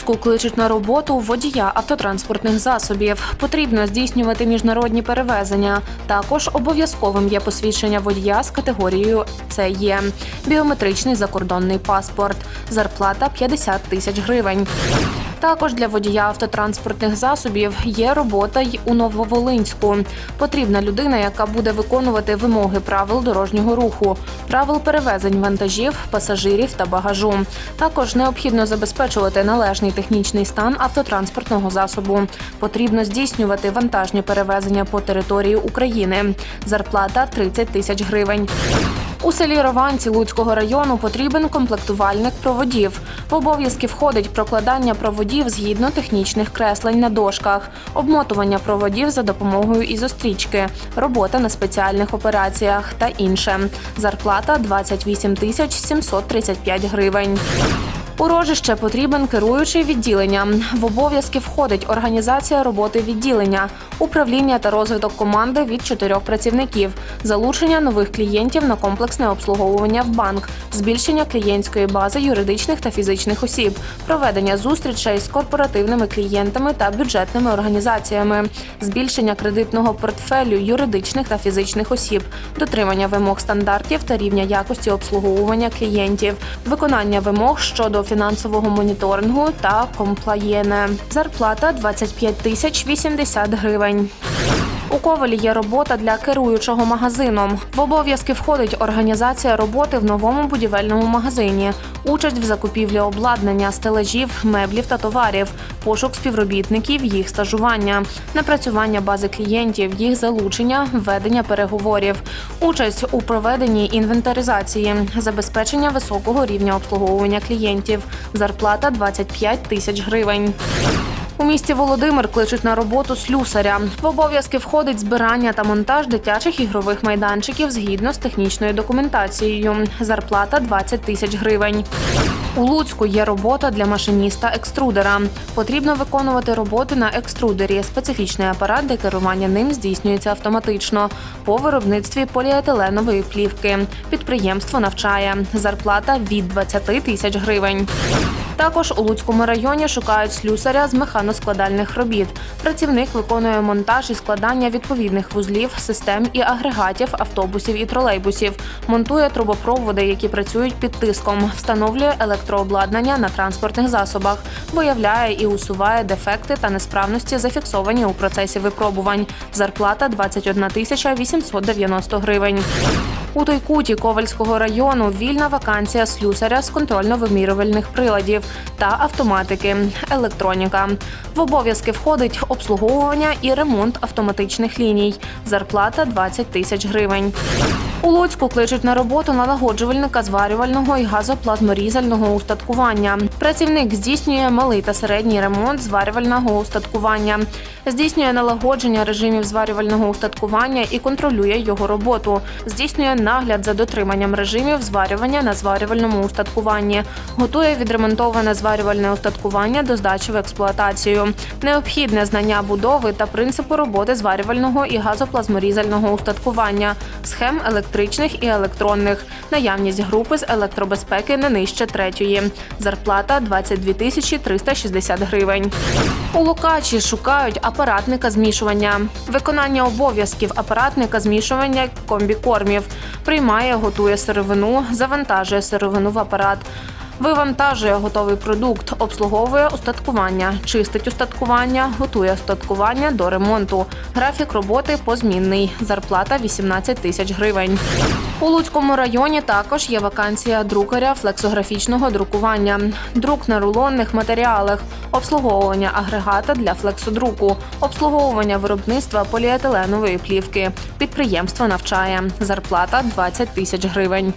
Луцьку кличуть на роботу водія автотранспортних засобів. Потрібно здійснювати міжнародні перевезення. Також обов'язковим є посвідчення водія з категорією «Це є біометричний закордонний паспорт. Зарплата 50 тисяч гривень. Також для водія автотранспортних засобів є робота й у Нововолинську. Потрібна людина, яка буде виконувати вимоги правил дорожнього руху, правил перевезень вантажів, пасажирів та багажу. Також необхідно забезпечувати належний технічний стан автотранспортного засобу. Потрібно здійснювати вантажні перевезення по території України. Зарплата 30 тисяч гривень. У селі Рованці Луцького району потрібен комплектувальник проводів. В обов'язки входить прокладання проводів згідно технічних креслень на дошках, обмотування проводів за допомогою ізострічки, робота на спеціальних операціях та інше. Зарплата 28 тисяч 735 гривень. У рожище потрібен керуючий відділенням. В обов'язки входить організація роботи відділення, управління та розвиток команди від чотирьох працівників, залучення нових клієнтів на комплексне обслуговування в банк, збільшення клієнтської бази юридичних та фізичних осіб, проведення зустрічей з корпоративними клієнтами та бюджетними організаціями, збільшення кредитного портфелю юридичних та фізичних осіб, дотримання вимог стандартів та рівня якості обслуговування клієнтів, виконання вимог щодо фінансового моніторингу та комплаєне. Зарплата 25 тисяч 80 гривень. У Ковелі є робота для керуючого магазином. В обов'язки входить організація роботи в новому будівельному магазині, участь в закупівлі обладнання, стелажів, меблів та товарів, пошук співробітників, їх стажування, напрацювання бази клієнтів, їх залучення, ведення переговорів, участь у проведенні інвентаризації, забезпечення високого рівня обслуговування клієнтів, зарплата 25 тисяч гривень. Місті Володимир кличуть на роботу слюсаря. В обов'язки входить збирання та монтаж дитячих ігрових майданчиків згідно з технічною документацією. Зарплата 20 тисяч гривень. У Луцьку є робота для машиніста екструдера. Потрібно виконувати роботи на екструдері. Специфічний апарат для керування ним здійснюється автоматично по виробництві поліетиленової плівки. Підприємство навчає. Зарплата від 20 тисяч гривень. Також у Луцькому районі шукають слюсаря з механоскладальних робіт. Працівник виконує монтаж і складання відповідних вузлів, систем і агрегатів автобусів і тролейбусів, монтує трубопроводи, які працюють під тиском, встановлює електрообладнання на транспортних засобах, виявляє і усуває дефекти та несправності, зафіксовані у процесі випробувань. Зарплата 21 тисяча 890 гривень. У Тойкуті Ковальського району вільна вакансія слюсаря з контрольно-вимірювальних приладів та автоматики, електроніка. В обов'язки входить обслуговування і ремонт автоматичних ліній. Зарплата 20 тисяч гривень. У Луцьку кличуть на роботу налагоджувальника зварювального і газоплазморізального устаткування. Працівник здійснює малий та середній ремонт зварювального устаткування, здійснює налагодження режимів зварювального устаткування і контролює його роботу. Здійснює нагляд за дотриманням режимів зварювання на зварювальному устаткуванні, готує відремонтоване зварювальне устаткування до здачі в експлуатацію. Необхідне знання будови та принципу роботи зварювального і газоплазморізального устаткування, схем електричних і електронних, наявність групи з електробезпеки не нижче третьої. Зарплата 22 тисячі 360 гривень. У Лукачі шукають апаратника змішування. Виконання обов'язків апаратника змішування комбікормів. Приймає, готує сировину, завантажує сировину в апарат. Вивантажує готовий продукт, обслуговує устаткування, чистить устаткування, готує устаткування до ремонту. Графік роботи позмінний. Зарплата 18 тисяч гривень. У Луцькому районі також є вакансія друкаря флексографічного друкування, друк на рулонних матеріалах, обслуговування агрегата для флексодруку, обслуговування виробництва поліетиленової плівки. Підприємство навчає. Зарплата 20 тисяч гривень.